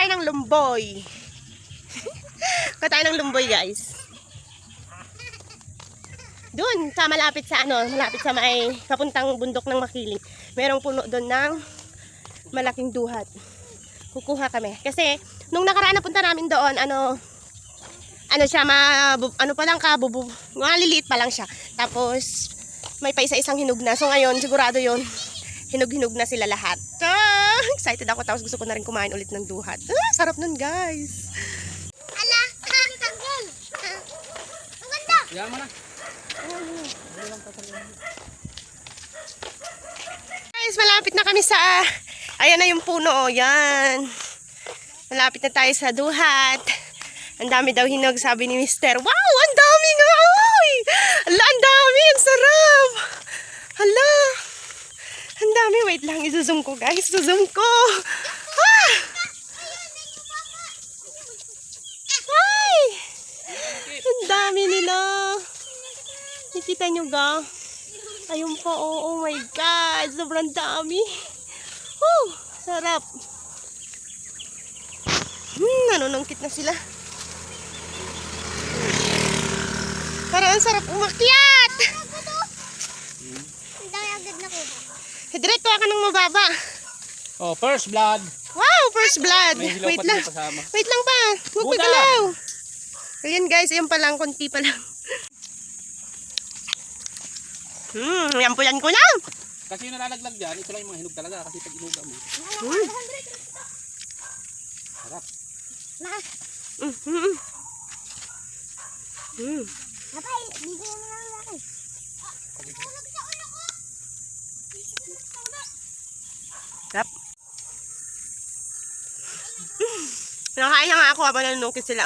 tayo ng lumboy. Kuha tayo ng lumboy, guys. Doon, sa malapit sa ano, malapit sa may papuntang bundok ng Makiling. Merong puno doon ng malaking duhat. Kukuha kami. Kasi, nung nakaraan na punta namin doon, ano, ano siya, ma, ano pa lang ka, bubu, maliliit pa lang siya. Tapos, may pa isa-isang hinog na. So ngayon, sigurado yon hinog-hinog na sila lahat. Ah, excited ako. Tapos gusto ko na rin kumain ulit ng duhat. Ah, sarap nun, guys. Ala, tanggal. Ang ganda. Yan mo na. Guys, malapit na kami sa... Ayan na yung puno, oh. Yan. Malapit na tayo sa duhat. Ang dami daw hinog, sabi ni Mister. Wow, ang dami nga, oy! Ala, ang dami, ang sarap! Hala! Dami, wait lang, isusum ko, guys. Isusum ko! Ah! Ay! Ang dami nila! Nakikita nyo ga? Ayun pa, oh, oh my God! Sobrang dami! Woo! Sarap! Hmm, nanunungkit na sila. Parang ang sarap umakyat! Ang dami agad na ko. Diretso ka ng mababa. Oh, first blood. Wow! First blood! Wait lang. Wait lang pa. Huwag magalaw. Ayan guys, ayan pa lang. Konti pa lang. Hmm, yan po yan ko lang. Kasi yung nalalaglag dyan, ito lang yung mga hinog talaga. Kasi pag inuga mo, Hmm. harap. Ma, Hmm. Hmm. Hmm. napay, bigyan mo na lang ako. Sarap. Nakakain na nga ako habang nanunukit sila.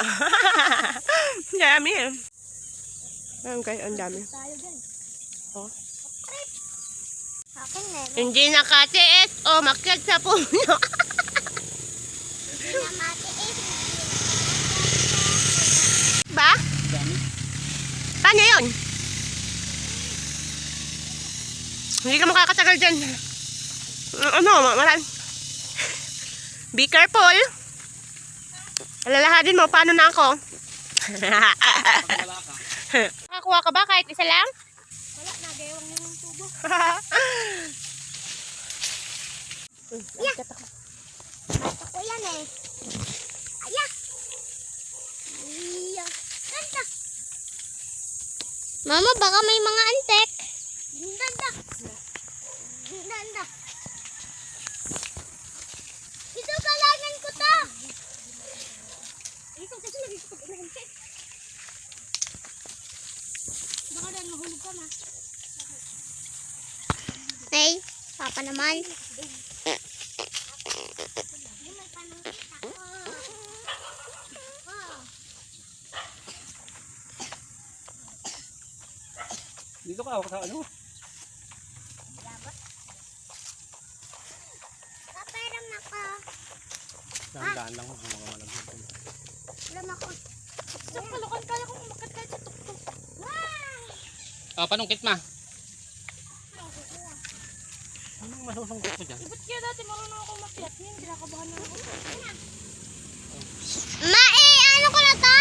dami eh. Ayan guys, ang dami. Oh. Hindi nakatiis o makyat sa puno. Ba? Paano yun? Hindi ka makakatagal dyan. Ano, maran. Be careful. Alalahanin mo, paano na ako? Nakakuha ka ba kahit isa lang? Wala, nagayawang yung tubo. yeah. Ako yan eh. Aya. Iya. Ganda. Mama, baka may mga antek. Ganda. Ganda. Ito kalanan ko to. Ito kasi nagigipag antek. Baka dahil mahulog ka na. Hey, papa naman. Dito ka, ako sa ano. Paparam ako. Dahan-dahan lang ako mga malaglag. Paparam ako. Tuk, palukan kaya kung umakat ka sa tuktok. Wow! Ah, panungkit ma. Anong masusungkit ko dyan? Ba't kaya dati marunong ako makiat? Ngayon, kinakabahan na ako. Ma, eh, ano ko na to?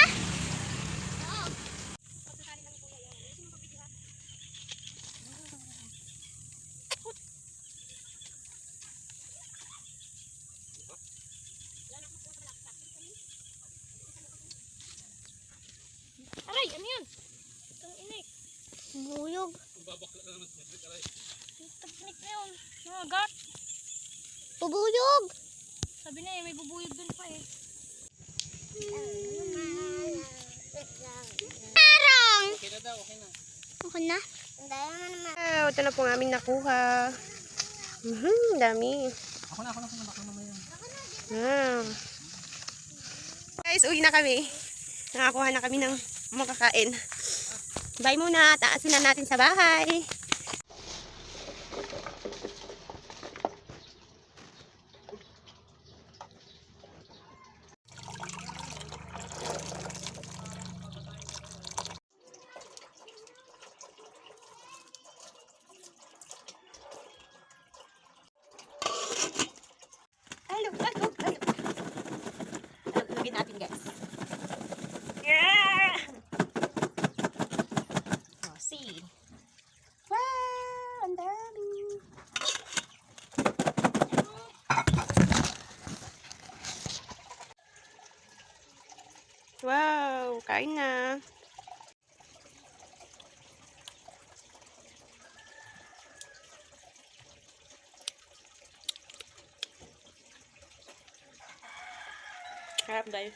Aray, ano yun? Itong inik. Buyog. Technique na yun. Nagat. Bubuyog. Sabi na eh, may bubuyog dun pa eh. Parang! Okay na daw, okay na. Okay na? Naman. Wow, ito na po ang aming nakuha. Mhm, dami. Ako na, ako na, ako na, ako na yan. Wow. Guys, uwi na kami. Nakakuha na kami ng makakain. Bye muna. Taasin na natin sa bahay. Harap dahil.